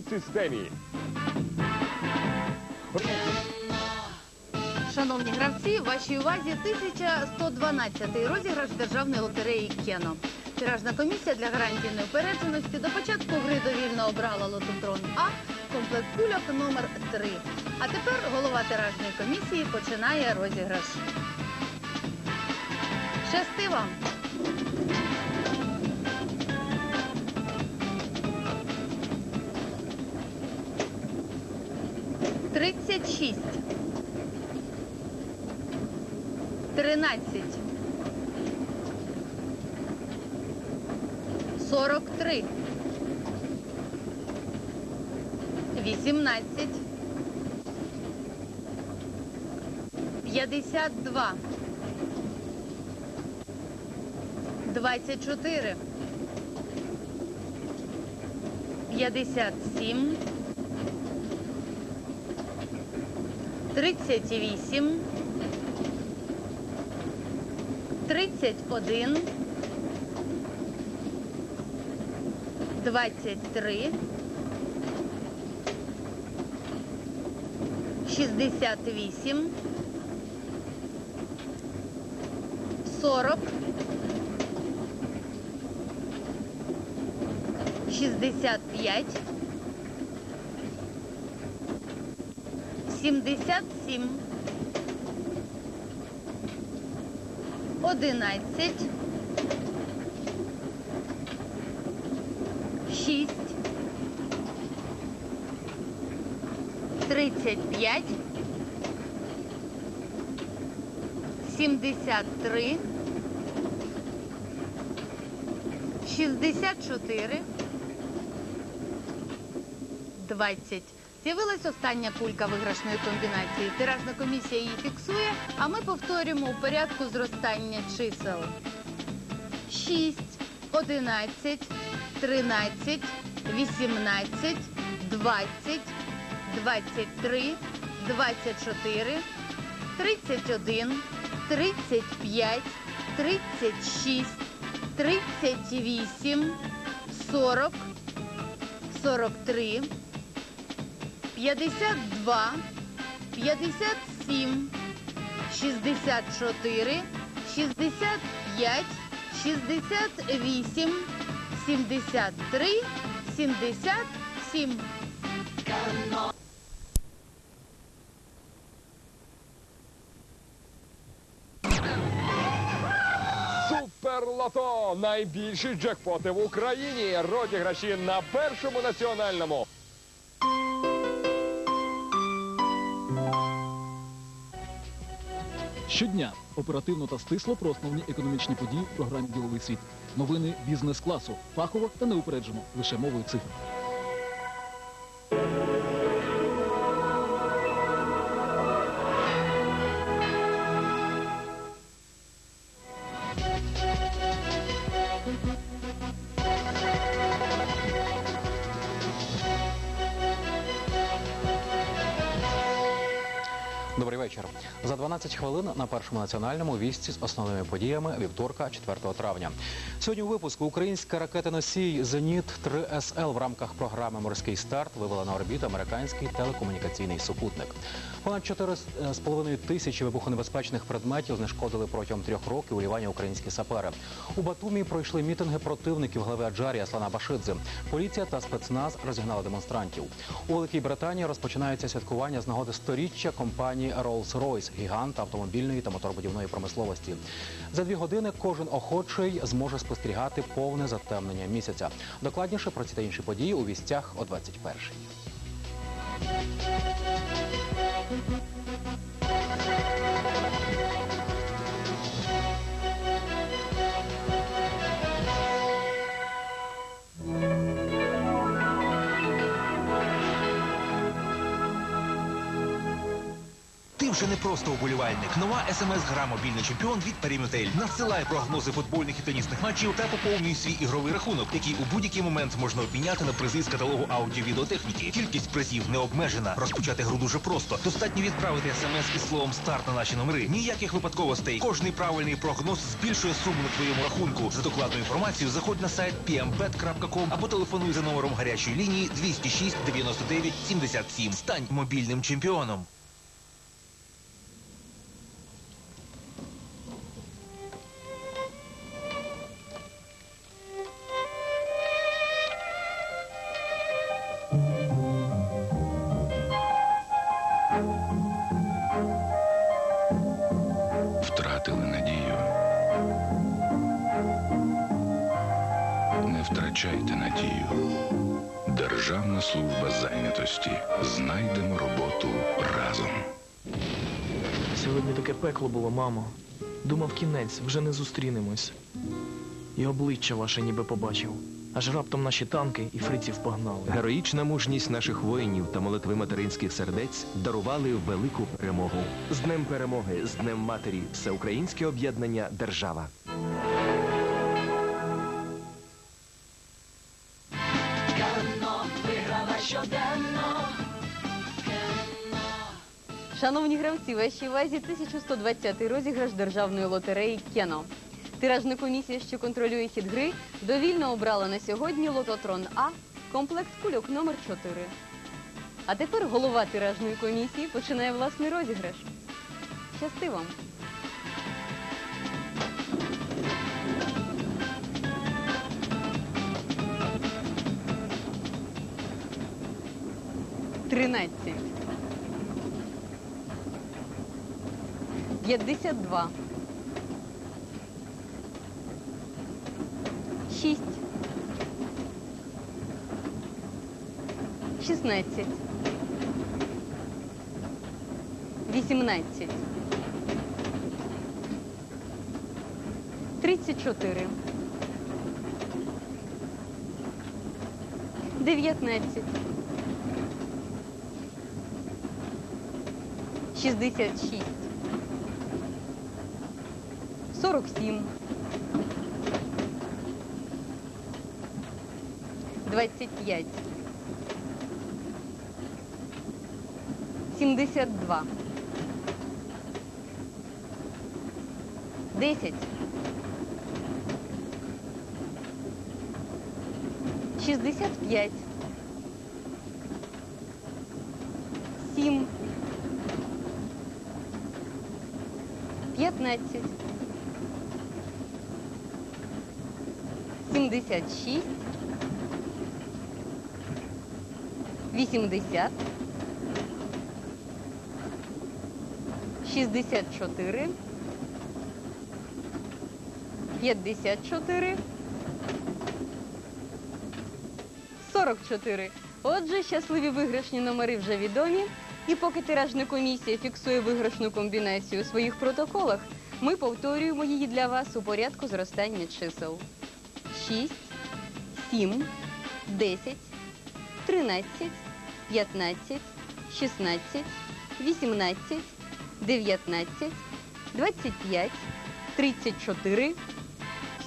системі. Шановні гравці, вашій увазі 1112 розіграш державної лотереї Кено. Тиражна комісія для гарантії неупередженості до початку гри довільно обрала лототрон А, комплект кульок номер 3. А тепер голова тиражної комісії починає розіграш. Щасти вам! Тридцять шість. Тринадцять. Сорок три. Вісімнадцять. П'ятдесят два. Двадцять чотири. П'ятдесят сім. Тридцять вісім. 31, 23, 68, 40, 65, 77, одинадцять, шість, тридцять п'ять, сімдесят три, шістдесят чотири, двадцять. З'явилась остання кулька виграшної комбінації. Тиражна комісія її фіксує, а ми повторюємо у порядку зростання чисел. 6, 11, 13, 18, 20, 23, 24, 31, 35, 36, 38, 40, 43, 52, 57, 64, 65, 68, 73, 77. Суперлото! Найбільші джекпоти в Україні. Розіграші на першому національному. Щодня оперативно та стисло про основні економічні події в програмі Діловий світ. Новини бізнес-класу. Фахово та неупереджено. Лише мовою цифр. Хвилин на першому національному вісці з основними подіями вівторка, 4 травня. Сьогодні у випуску українська ракета-носій Зеніт 3 СЛ в рамках програми Морський старт вивела на орбіту американський телекомунікаційний супутник. Понад 4,5 тисячі вибухонебезпечних предметів знешкодили протягом трьох років у Лівані українські сапери. У Батумі пройшли мітинги противників глави Аджарі Аслана Башидзе. Поліція та спецназ розігнали демонстрантів. У Великій Британії розпочинаються святкування з нагоди сторіччя компанії Rolls-Royce, гіганта автомобільної та моторбудівної промисловості. За дві години кожен охочий зможе спостерігати повне затемнення місяця. Докладніше про ці та інші події у вістях о 21-й. Ти не просто уболівальник. Нова смс-гра мобільний чемпіон від Періметель. Надсилай прогнози футбольних і тенісних матчів та поповнюй свій ігровий рахунок, який у будь-який момент можна обміняти на призи з каталогу аудіо-відеотехніки. Кількість призів не обмежена. Розпочати гру дуже просто. Достатньо відправити смс із словом старт на наші номери. Ніяких випадковостей. Кожний правильний прогноз збільшує суму на твоєму рахунку. За докладну інформацію заходь на сайт pmbet.com або телефонуй за номером гарячої лінії 206 99 77. Стань мобільним чемпіоном. Думав кінець, вже не зустрінемось. І обличчя ваше ніби побачив. Аж раптом наші танки і фриців погнали. Героїчна мужність наших воїнів та молитви материнських сердець дарували велику перемогу. З Днем перемоги, з Днем матері, всеукраїнське об'єднання Держава. Шановні гравці, вашій увазі 1120-й розіграш державної лотереї Кено. Тиражна комісія, що контролює хід гри, довільно обрала на сьогодні лототрон А, комплект кульок номер 4. А тепер голова тиражної комісії починає власний розіграш. Щасти вам! Тринадцять. 52. 6. 16. 18. 34. 19. 66. 47. 25. 72. 10. 65. 7. 15. 76, 80, 64, 54, 44. Отже, щасливі виграшні номери вже відомі. І поки тиражна комісія фіксує виграшну комбінацію у своїх протоколах, ми повторюємо її для вас у порядку зростання чисел. 6, 7, 10, 13, 15, 16, 18, 19, 25, 34,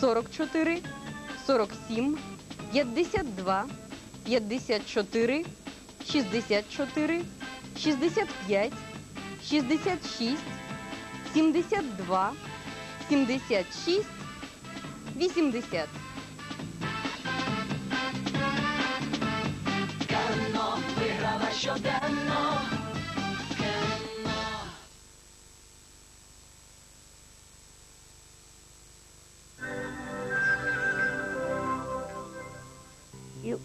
44, 47, 52, 54, 64, 65, 66, 72, 76, 80. И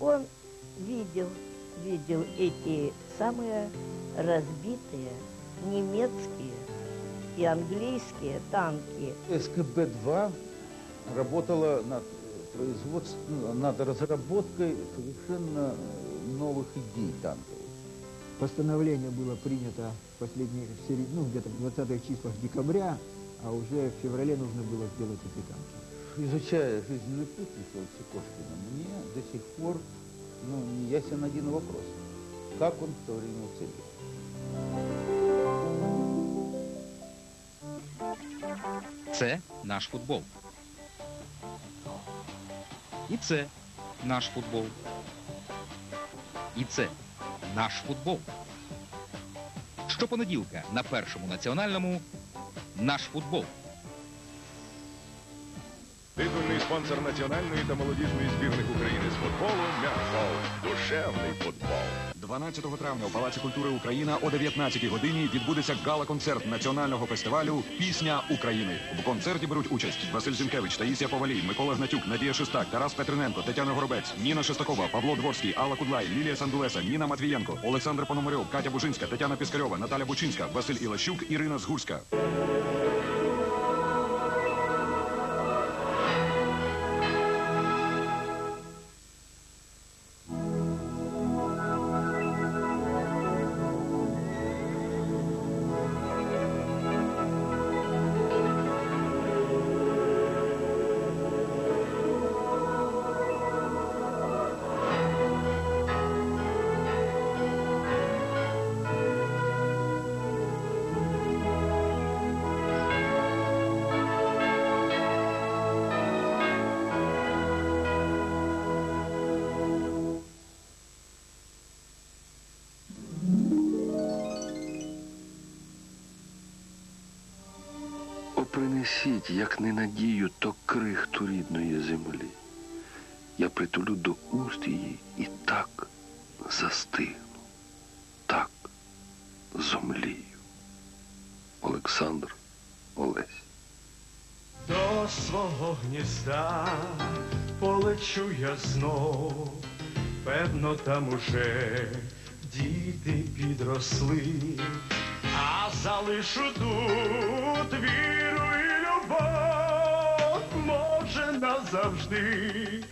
он видел, видел эти самые разбитые немецкие и английские танки. СКБ-2 работала над производством, над разработкой совершенно новых идей танковых. Постановление было принято в последних, в серед- ну, где-то в 20-х числах декабря, а уже в феврале нужно было сделать эти танки. Изучая жизненный путь Михаила Сикошкина, мне до сих пор ну, не ясен один вопрос. Как он в то время уцелел? Це наш футбол. І це наш футбол. І це наш футбол. Щопонеділка на першому національному наш футбол. Титульний спонсор національної та молодіжної збірних України з футболу м'ясо. Душевний футбол. 12 травня у Палаці культури Україна о 19 годині відбудеться гала-концерт національного фестивалю Пісня України. В концерті беруть участь Василь Зінкевич, Таїсія Повалій, Микола Гнатюк, Надія Шестак, Тарас Петриненко, Тетяна Горобець, Ніна Шестакова, Павло Дворський, Алла Кудлай, Лілія Сандулеса, Ніна Матвієнко, Олександр Пономарьов, Катя Бужинська, Тетяна Піскарьова, Наталя Бучинська, Василь Ілащук, Ірина Згурська. Принесіть, як ненадію, то крихту рідної землі. Я притулю до уст її і так застигну, так зомлію. Олександр Олесь. До свого гнізда полечу я знов, певно, там уже діти підросли, а залишу тут віру назавжди.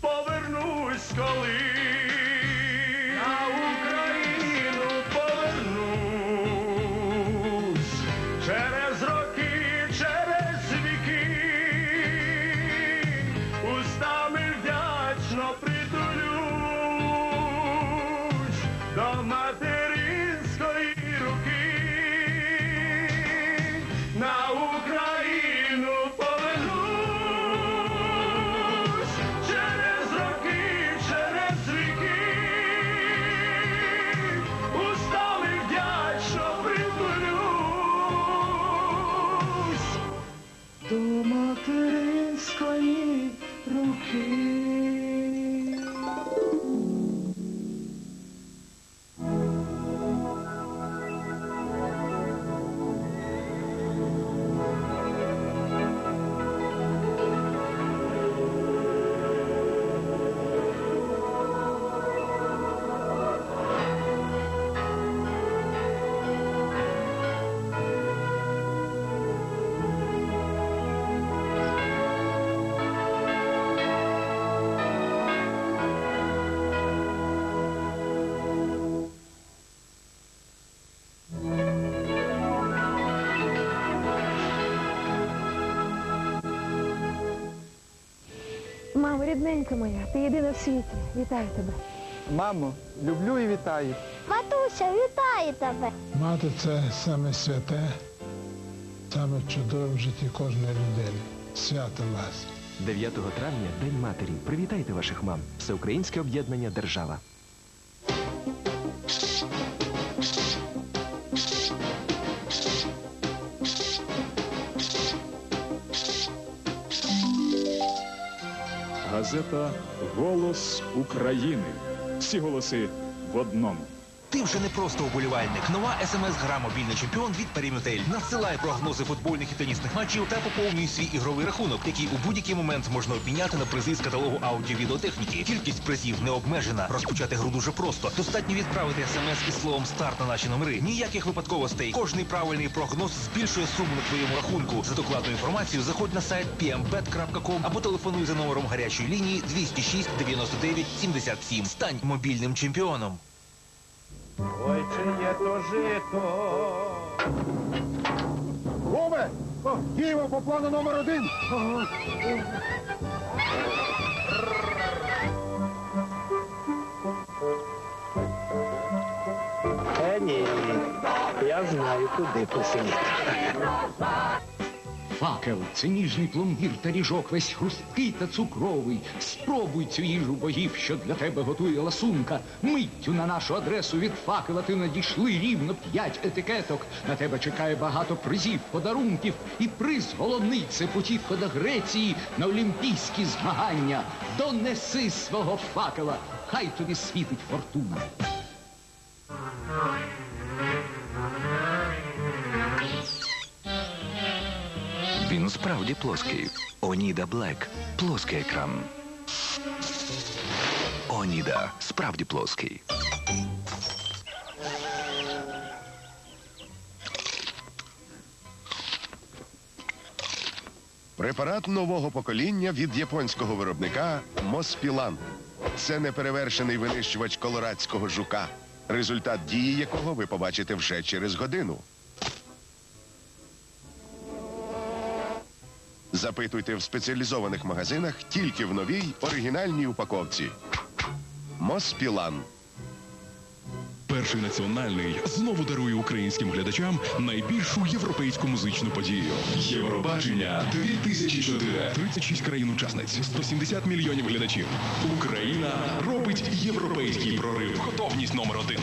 Повернусь коли Мамо, рідненька моя, ти єдина в світі. Вітаю тебе. Мамо, люблю і вітаю. Матуся, вітаю тебе. Мати це саме святе, саме чудове в житті кожної людини. Свято вас. 9 травня День матері. Привітайте ваших мам. Всеукраїнське об'єднання Держава. Газета Голос України. Всі голоси в одному. Ти вже не просто уболівальник. Нова смс-гра мобільний чемпіон від Перімютель. Надсилай прогнози футбольних і тенісних матчів та поповнюй свій ігровий рахунок, який у будь-який момент можна обміняти на призи з каталогу аудіо-відеотехніки. Кількість призів не обмежена. Розпочати гру дуже просто. Достатньо відправити смс із словом старт на наші номери. Ніяких випадковостей. Кожний правильний прогноз збільшує суму на твоєму рахунку. За докладну інформацію заходь на сайт pmbet.com або телефонуй за номером гарячої лінії 206 99 77. Стань мобільним чемпіоном. Ой, чи є то жито. Гоме! Києво по плану номер один. Е, ні, я знаю, куди посилити. Факел це ніжний пломбір та ріжок, весь хрусткий та цукровий. Спробуй цю їжу богів, що для тебе готує ласунка. Миттю на нашу адресу від факела ти надійшли рівно п'ять етикеток. На тебе чекає багато призів, подарунків. І приз головний це путівка до Греції на олімпійські змагання. Донеси свого факела, хай тобі світить фортуна. Справді плоский. Оніда Блек. Плоский екран. Оніда. Справді плоский. Препарат нового покоління від японського виробника Моспілан. Це неперевершений винищувач колорадського жука, результат дії якого ви побачите вже через годину. Запитуйте в спеціалізованих магазинах тільки в новій оригінальній упаковці. Моспілан. Перший національний знову дарує українським глядачам найбільшу європейську музичну подію. Євробачення 2004. 36 країн-учасниць, 170 мільйонів глядачів. Україна робить європейський прорив. Готовність номер один.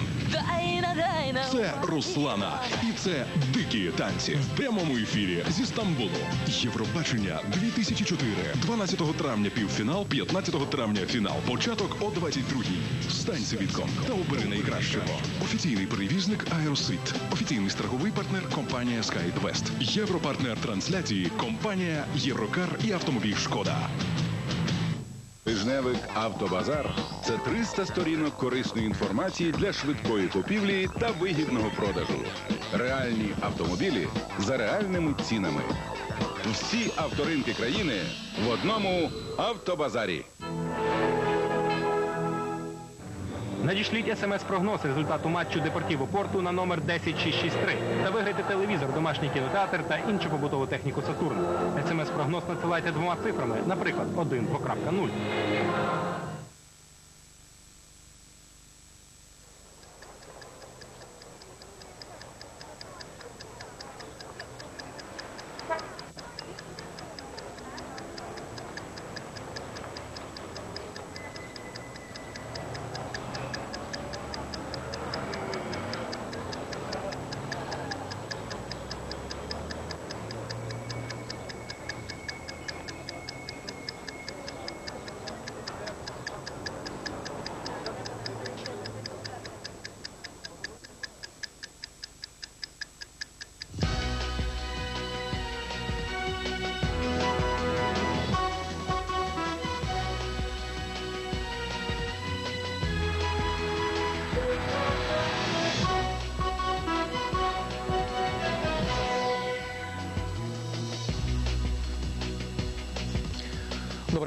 Це Руслана. І це дикі танці в прямому ефірі зі Стамбулу. Євробачення 2004. 12 травня півфінал, 15 травня фінал. Початок о 22-й. Встань свідком та обери найкращого. Офіційний перевізник Аеросвіт. Офіційний страховий партнер компанія SkyWest. Європартнер трансляції компанія Єврокар і автомобіль Шкода. Тижневик Автобазар це 300 сторінок корисної інформації для швидкої купівлі та вигідного продажу. Реальні автомобілі за реальними цінами. Всі авторинки країни в одному автобазарі. Надішліть смс-прогноз результату матчу Депортіво Порту на номер 10663 та виграйте телевізор, домашній кінотеатр та іншу побутову техніку Сатурн. СМС-прогноз надсилайте двома цифрами, наприклад, 1, 2.0.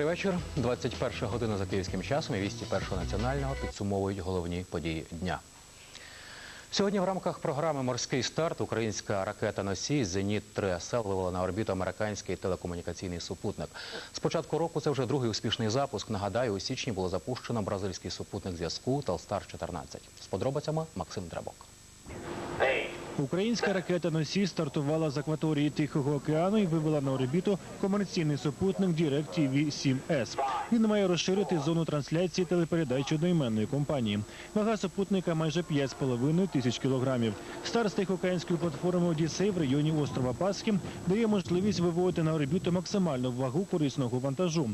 вечір. 21 година за київським часом і вісті першого національного підсумовують головні події дня. Сьогодні в рамках програми Морський старт українська ракета носій Зеніт 3 СЛ вивела на орбіту американський телекомунікаційний супутник. З початку року це вже другий успішний запуск. Нагадаю, у січні було запущено бразильський супутник зв'язку Телстар 14 З подробицями Максим Драбок. Українська ракета носій стартувала з акваторії Тихого океану і вивела на орбіту комерційний супутник Direct TV 7S. Він має розширити зону трансляції телепередач одноіменної компанії. Вага супутника майже 5,5 тисяч кілограмів. Старт з тихоокеанської платформи Одіссей в районі острова Пасхи дає можливість виводити на орбіту максимальну вагу корисного вантажу.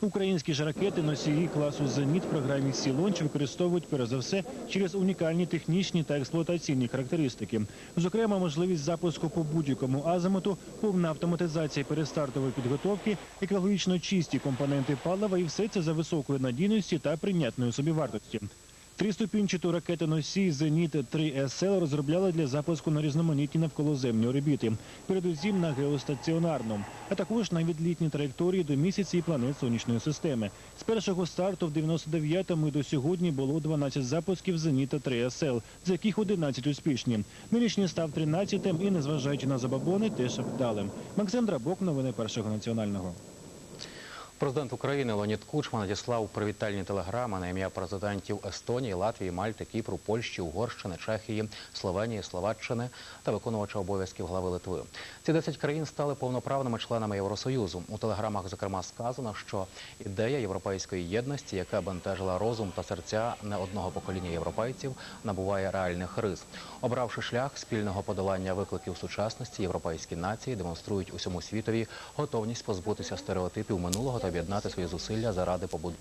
Українські ж ракети носії класу «Зеніт» в програмі Сілонч використовують перш за все через унікальні технічні та експлуатаційні характеристики. Зокрема, можливість запуску по будь-якому азимуту, повна автоматизація перестартової підготовки, екологічно чисті компоненти палива і все це за високою надійності та прийнятної собівартості. Триступінчату ракетоносій «Зеніт 3 СЛ розробляли для запуску на різноманітні навколоземні орбіти, передусім на геостаціонарну, а також на відлітні траєкторії до місяця і планет сонячної системи. З першого старту в 99-му і до сьогодні було 12 запусків «Зеніта 3 СЛ, з яких 11 успішні. Нинішній став 13-тим і, незважаючи на забабони, теж вдалим. Максим Драбок, новини першого національного. Президент України Леонід Кучма надіслав привітальні телеграми на ім'я президентів Естонії, Латвії, Мальти, Кіпру, Польщі, Угорщини, Чехії, Словенії, Словаччини та виконувача обов'язків глави Литви. Ці 10 країн стали повноправними членами Євросоюзу. У телеграмах зокрема сказано, що ідея європейської єдності, яка бентежила розум та серця не одного покоління європейців, набуває реальних рис. Обравши шлях спільного подолання викликів сучасності, європейські нації демонструють усьому світові готовність позбутися стереотипів минулого та об'єднати свої зусилля заради побудови